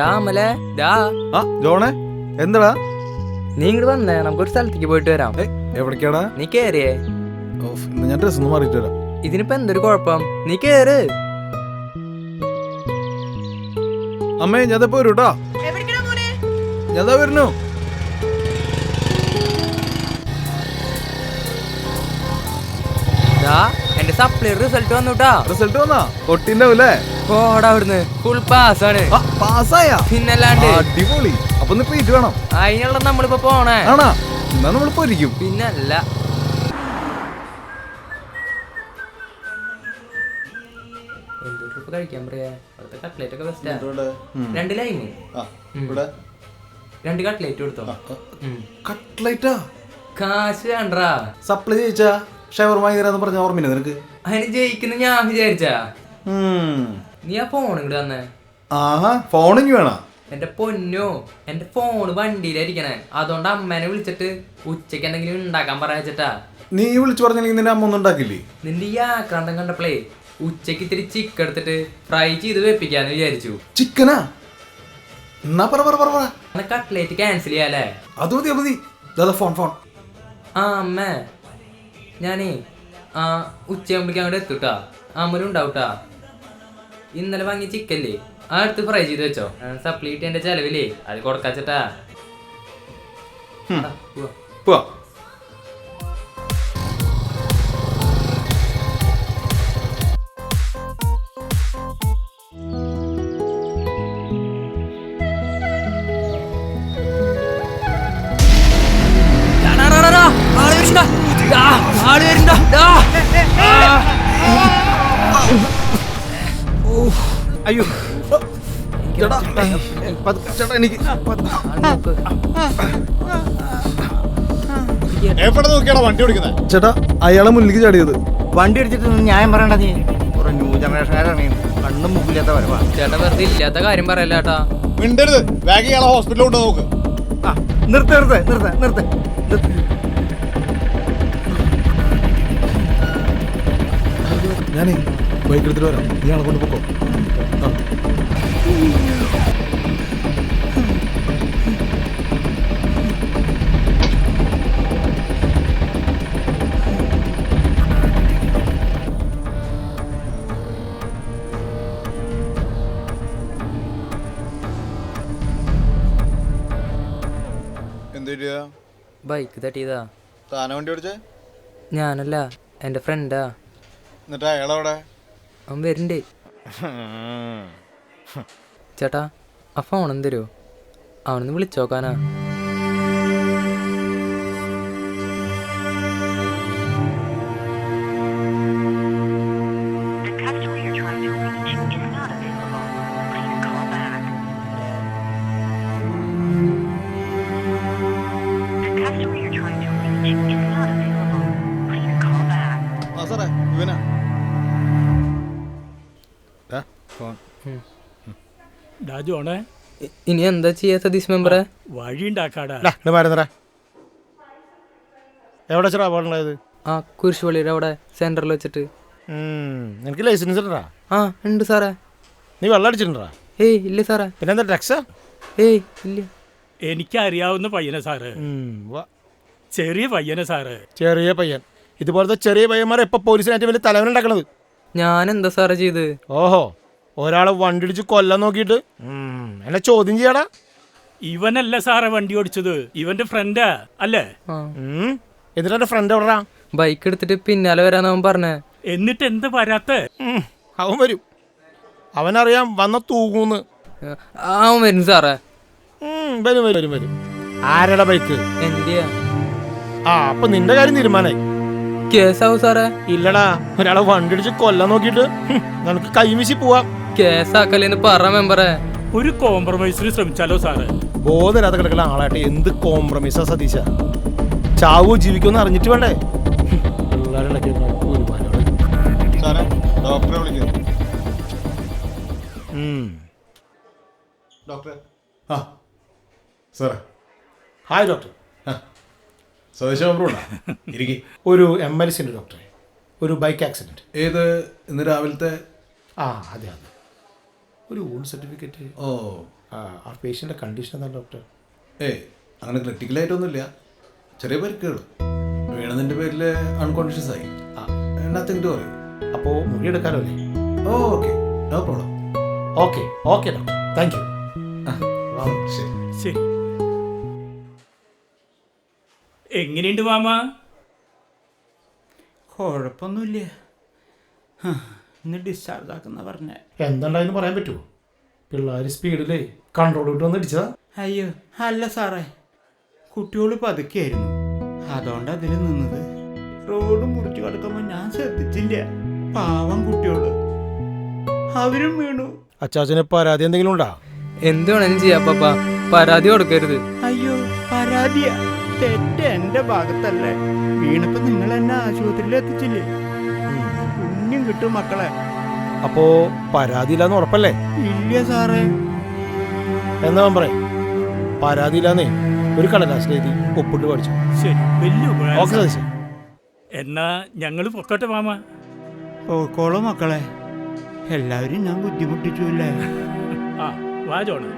ഡാ അമലെ ഡാ ആ ജോണേ എന്താടാ? നീ ഇങ്ങോട്ട് വന്നേ നമുക്കൊരു സ്ഥലത്തേക്ക് പോയിട്ട് വരാം. ഏയ് എവിടേക്കാടാ? നീ കേറിയേ. ഓഫ്, ഇന്ന് ഞാൻ ഡ്രസ് ഒന്ന് മാറിയിട്ട് വരാം. ഇതിനിപ്പോ എന്തൊരു കുഴപ്പം? നീ കേറ്. അമ്മേ ഞാൻ ഇപ്പൊ വരൂ കേട്ടോ ഞാൻ ദാ വരുന്നു ഡാ എന്റെ സപ്ലൈ റിസൾട്ട് വന്നുട്ടാ റിസൾട്ട് വന്നാ? പൊട്ടിന്റെ അല്ലേ പോടാ അവിടുന്ന് ഫുൾ പാസ്സായ പിന്നല്ലാണ്ട്. അടിപൊളി. അപ്പൊ വേണം. അതിനുള്ള നമ്മളിപ്പോ പോണേ. ആണാ? എന്നാ നമ്മൾ പൊരിക്കും. പിന്നല്ല. കഴിക്കാൻ പറയാ? അവിടുത്തെ കട്ട്ലേറ്റ് ഒക്കെ ബെസ്റ്റാ രണ്ട് ലൈമ് രണ്ട് കട്ട്ലേറ്റ് കൊടുത്തോ? ഉം. കട്ട്ലൈറ്റാ കാശ് വേണ്ടാ സപ്ലൈ ചെയ്യിച്ചാ ഷവർ വാങ്ങിതരാന്ന് പറഞ്ഞ ഓർമ്മയില്ല നിനക്ക്? അതിന് ജയിക്കുന്ന ഞാൻ വിചാരിച്ചാ. നീ ആ ഫോൺ ഇങ്ങോട്ട് തന്നെ ആഹാ ഇനി വേണ? എന്റെ പൊന്നോ എന്റെ ഫോണ് വണ്ടിയിലായിരിക്കണേ. അതുകൊണ്ട് അമ്മേനെ വിളിച്ചിട്ട് ഉച്ചയ്ക്ക് എന്തെങ്കിലും ഉണ്ടാക്കാൻ പറയാച്ചിട്ടാ നീ വിളിച്ചു പറഞ്ഞില്ലെങ്കിൽ നിന്റെ അമ്മ ഒന്നും ഉണ്ടാക്കില്ലേ? നിന്റെ ഈ ആക്രാന്തം കണ്ടപ്പോഴേ ഉച്ചയ്ക്ക് ഇത്തിരി ചിക്കൻ എടുത്തിട്ട് ഫ്രൈ ചെയ്ത് വെപ്പിക്കാന്ന് വിചാരിച്ചു. ചിക്കനാ എന്നാ പറ പറ പറ കട്ട്ലേറ്റ് ക്യാൻസൽ ചെയ്യാലേ അത് മതി അത് മതി. ദാ ഫോൺ ഫോൺ ആ അമ്മേ. ഞാനേ ആ ഉച്ചയാകുമ്പോഴേക്കും അങ്ങോട്ട് എത്തൂട്ടാ. അമ്മലും ഉണ്ടാവൂട്ടാ. ഇന്നലെ വാങ്ങിയ ചിക്കല്ലേ ആ എടുത്ത് ഫ്രൈ ചെയ്ത് വെച്ചോ. സപ്ലീറ്റ് എന്റെ ചെലവില്ലേ? അത് കൊടുക്കാച്ചിട്ടാ. പോവാ. അയ്യോ ചേട്ടാ എനിക്ക്. എവിടെ നോക്കിയാണോ വണ്ടി ഓടിക്കുന്നത് ചേട്ടാ അയാളെ മുന്നിലേക്ക് ചാടിയത് വണ്ടി അടിച്ചിട്ട് ന്യായം പറയണ്ട നീ കുറെ ന്യൂ ജനറേഷൻകാരാണ് കണ്ണും മുമ്പില്ലാത്ത വരവാ ചേട്ടാ വെറുതെ ഇല്ലാത്ത കാര്യം പറയല്ല ചേട്ടാ മിണ്ടരുത് ബാഗ് ഇയാളെ ഹോസ്പിറ്റലിൽ കൊണ്ട് നോക്ക് ആ നിർത്ത് നിർത്ത് നിർത്ത്. ഞാനേ ബൈക്ക് എടുത്തിട്ട് വരാം നീ ആളെ കൊണ്ട് പോക്കോ ബൈക്ക് തട്ടിയതാ. താന വണ്ടി ഓടിച്ചേ? ഞാനല്ല എന്റെ ഫ്രണ്ടാ എന്നിട്ട് അയാളവിടെ? അവൻ വരുന്നുണ്ട്. ചേട്ടാ ആ ഫോൺ എന്തരോ അവനൊന്ന് വിളിച്ചോക്കാനാ. ജോണേ ഇനി എന്താ ചെയ്യാ സതീഷ് മെമ്പറെ? വഴി ഉണ്ടാക്കാടാ. എവിടെ വെച്ചാ അപകടമുണ്ടായത് ആ കുരിശുപള്ളിയുടെ അവിടെ സെന്ററിൽ വെച്ചിട്ട്. എനിക്ക് ലൈസൻസ് ഉണ്ടാ ആ ഉണ്ട് സാറേ. നീ വെള്ളം അടിച്ചിട്ടുണ്ടാ ഏയ് ഇല്ല സാറേ. പിന്നെ എന്താ ഡ്രഗ്സാ? ഏയ് ഇല്ല. എനിക്കറിയാവുന്ന പയ്യനെ സാറ്. ചെറിയ പയ്യനെ സാറ്. ചെറിയ പയ്യൻ. ഇതുപോലത്തെ ചെറിയ പയ്യന്മാരെ ഇപ്പൊ പോലീസിനായിട്ട് വലിയ തലവനുണ്ടാക്കണത്. ഞാൻ എന്താ സാറേ ചെയ്ത്? ഓഹോ. ഒരാളെ വണ്ടി ഇടിച്ച് കൊല്ലാൻ നോക്കിയിട്ട്. എന്നെ ചോദ്യം ചെയ്യടാ. ഇവനല്ല സാറെ വണ്ടി ഓടിച്ചത്. ഇവന്റെ ഫ്രണ്ടാ അല്ലേ? എന്നിട്ട് എന്റെ ഫ്രണ്ട് എവിടാ ബൈക്ക് എടുത്തിട്ട് പിന്നാലെ വരാന്ന് അവൻ പറഞ്ഞേ. എന്നിട്ട് എന്ത് വരാത്ത? അവൻ വരും. അവനറിയാം വന്ന തൂങ്ങൂന്ന് അവൻ വരും സാറേ. വരും വരും വരും വരും. ആരുടെ ബൈക്ക്? എന്റെയാ ആ അപ്പൊ നിന്റെ കാര്യം തീരുമാനായി. കേസാവും സാറേ. ഇല്ലടാ ഒരാളെ വണ്ടി ഇടിച്ച് കൊല്ലാൻ നോക്കിയിട്ട്. നമുക്ക് കൈമിശി കൈവീശി പോവാം. കേസാക്കല്ലേന്ന് പറ മെമ്പറെ. ഒരു കോംപ്രമൈസിന് ശ്രമിച്ചാലോ സാറ്? ബോധരാതെ കിടക്കുന്ന ആളായിട്ട് എന്ത് കോംപ്രമൈസാ സതീശ? ചാവു ജീവിക്കുമെന്ന് അറിഞ്ഞിട്ട് വേണ്ടേ? ഒരു മാനോടെ. സാറേ ഡോക്ടറെ വിളിക്കുന്നു. ഉം. ഡോക്ടറെ. ആ. സാറേ. Hi doctor. സതീശ മെമ്പർ ഉണ്ടോ? ഇരിക്കി. ഒരു എം എൽ സിന്റെ ഡോക്ടറെ. ഒരു ബൈക്ക് ആക്സിഡന്റ് ഏത്? ഇന്ന് രാവിലത്തെ? ആ അതെ അതെ. ഒരു ഊൺ സർട്ടിഫിക്കറ്റ് ഓ. ആ പേഷ്യന്റെ കണ്ടീഷൻ എന്താണ് ഡോക്ടർ ഏ അങ്ങനെ ക്രിട്ടിക്കലായിട്ടൊന്നുമില്ല ചെറിയ പരിക്കുകൾ വീണതിന്റെ പേരിൽ അൺകോൺഷ്യസ് ആയി. ആ. നത്തിങ് ടു പറയും അപ്പോൾ മുറി എടുക്കാലോ അല്ലേ? ഓ okay no problem okay okay doctor thank you ശരി. ശരി. എങ്ങനെയുണ്ട് മാമ? കുഴപ്പമൊന്നുമില്ല. ഹ, ഇന്ന് ഡിസ്ചാർജ് ആക്കുന്ന പറഞ്ഞേ. എന്തുണ്ടായെന്ന് പറയാൻ പറ്റുമോ പിള്ളേർ സ്പീഡിലേ കൺട്രോൾ വിട്ട് വന്ന് ഇടിച്ചതാ. അയ്യോ അല്ല സാറേ. കുട്ടികൾ പതുക്കെയായിരുന്നു. അതുകൊണ്ട് അതിൽ നിന്നത്. റോഡ് മുറിച്ചു കിടക്കുമ്പോൾ ഞാൻ ശ്രദ്ധിച്ചില്ല. പാവം കുട്ടികൾ അവരും വീണു. അച്ചാച്ചന് പരാതി എന്തെങ്കിലും ഉണ്ടാ? എന്ത് വേണേലും ചെയ്യാം പപ്പ പരാതി കൊടുക്കരുത്. അയ്യോ പരാതിയാ. തെറ്റ് എന്റെ ഭാഗത്തല്ലേ. വീണപ്പോ നിങ്ങൾ എന്നെ ആശുപത്രിയിൽ എത്തിച്ചില്ലേ പുണ്യം കിട്ടും മക്കളെ. അപ്പോ പരാതിയില്ലാന്ന് ഉറപ്പല്ലേ? ഇല്ല സാറേ. എന്നാ പറ പറയാം? പരാതിയില്ലാന്നേ ഒരു കടലാസിൽ എഴുതി ഒപ്പിട്ട് പഠിച്ചു. ശരി വലിയ ഉപകാരം ഓക്കെ സതീശൻ. എന്നാ ഞങ്ങൾ പൊക്കോട്ടെ മാമ. പോക്കോളൂ മക്കളെ. എല്ലാവരും ഞാൻ ബുദ്ധിമുട്ടിച്ചില്ലേ ആ വാ ജോണ്.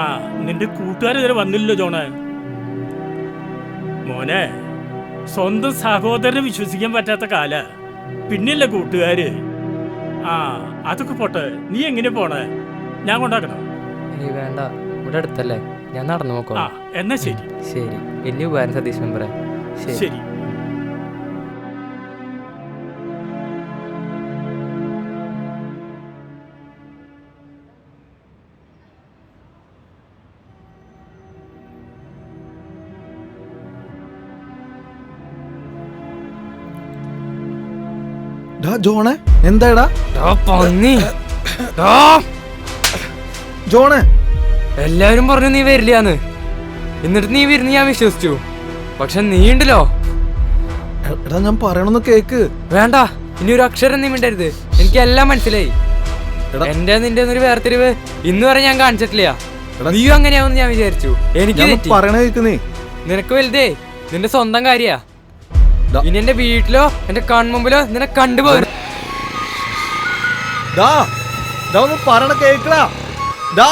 ആ നിന്റെ കൂട്ടുകാർ ഇതുവരെ വന്നില്ലല്ലോ ജോണ്. മോനെ. സ്വന്തം സഹോദരനെ വിശ്വസിക്കാൻ പറ്റാത്ത കാല. പിന്നില്ല കൂട്ടുകാര്? ആ അതൊക്കെ പോട്ടെ. നീ എങ്ങനെ പോണേ? ഞാൻ കൊണ്ടാക്കണം വേണ്ട. ഇവിടെ അടുത്തല്ലേ. ഞാൻ നടന്നു നോക്കാം എന്നാ ശരി. ശരി. വലിയ ഉപകാരം സതീഷ് മെമ്പറെ. ശരി. ഡാ ജോണേ എന്താടാ പന്നി. ജോണേ. എല്ലാവരും പറഞ്ഞു നീ വരില്ലാന്ന്. എന്നിട്ട് നീ വരുന്ന ഞാൻ വിശ്വസിച്ചു. പക്ഷെ നീ ഉണ്ടല്ലോ എടാ ഞാൻ പറയണമെന്ന് കേക്ക്. വേണ്ട ഇനി ഒരു അക്ഷരം നീ മിണ്ടരുത്. എനിക്ക് എല്ലാം മനസ്സിലായി. എന്റെ നിന്റെ ഒരു വേർതിരിവ് ഇന്ന് വരെ ഞാൻ കാണിച്ചിട്ടില്ല. നീയും അങ്ങനെയാവുമെന്ന് ഞാൻ വിചാരിച്ചു. എനിക്ക് പറയണ കേക്ക് നീ. നിനക്ക് വലുതേ നിന്റെ സ്വന്തം കാര്യാ. ഇനി എന്റെ വീട്ടിലോ എന്റെ കൺമുമ്പിലോ നിന്നെ കണ്ടുപോകും. പറയണ കേക്കടാ ദാ.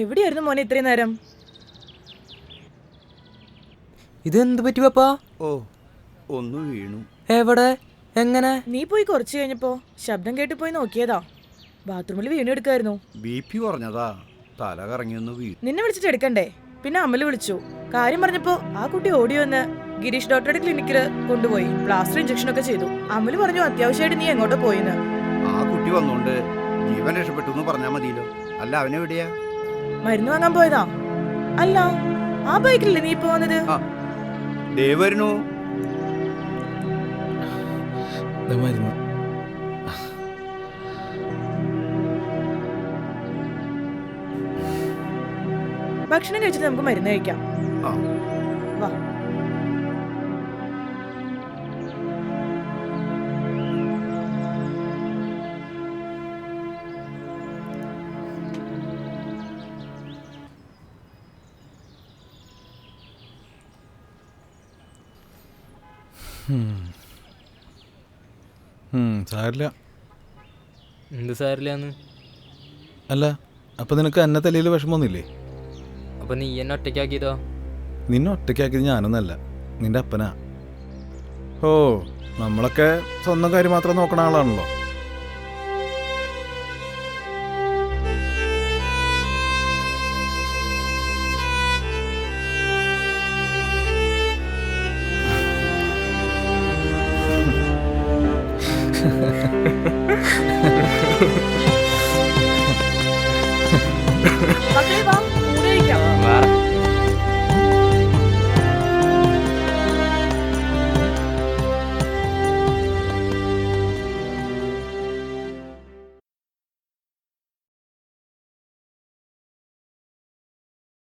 എവിടെയായിരുന്നു മോനെ ഇത്രയും നേരം? ഇതെന്ത് എന്ത് പറ്റി പപ്പാ? ഓ ഒന്ന് വീണു. എവിടെ? എങ്ങനെ? നീ പോയി കുറച്ചു കഴിഞ്ഞപ്പോ ശബ്ദം കേട്ട് പോയി നോക്കിയതാ. ബാത്റൂമിൽ വീണെടുക്കായിരുന്നു ബി പി കുറഞ്ഞതാ തല കറങ്ങിയൊന്ന് വീ നിന്നെ വിളിച്ചിട്ട് എടുക്കണ്ടേ? പിന്നെ അമ്മൽ വിളിച്ചു. കാര്യം പറഞ്ഞപ്പോ ആ കുട്ടി ഓടി വന്ന് ഗിരീഷ് ഡോക്ടറുടെ ക്ലിനിക്കിൽ കൊണ്ടുപോയി. പ്ലാസ്റ്റർ ഇഞ്ചക്ഷൻ ഒക്കെ ചെയ്തു. അമ്മൽ പറഞ്ഞു അത്യാവശ്യമായിട്ട് നീ എങ്ങോട്ടോ പോയിന്ന്. ആ കുട്ടി വന്നോണ്ട് ജീവൻ രക്ഷപ്പെട്ടു എന്ന് പറഞ്ഞാ മതിയല്ലോ. അല്ല അവനെ അവനെവിടെയാ മരുന്ന് വാങ്ങാൻ പോയതാ. അല്ല ആ ബൈക്കിലല്ലേ നീ ഇപ്പൊ വന്നത്? ദേവരുന്നു ദേ വരുന്നു. മരുന്ന് ഭക്ഷണം കഴിച്ചിട്ട് നമുക്ക് മരുന്ന് കഴിക്കാം. വാ. സാരില്ല. എന്ത് സാരില്ലാന്ന് അല്ല അപ്പൊ നിനക്ക് അന്നത്തെ തലയിൽ വിഷമമൊന്നുമില്ലേ? അപ്പൊ നീ എന്നെ ഒറ്റയ്ക്കാക്കിയതോ? നിന്നെ ഒറ്റയ്ക്കാക്കിയത് ഞാനൊന്നല്ല. നിന്റെ അപ്പനാ. ഓ നമ്മളൊക്കെ സ്വന്തം കാര്യം മാത്രം നോക്കണ ആളാണല്ലോ. Ha ha ha.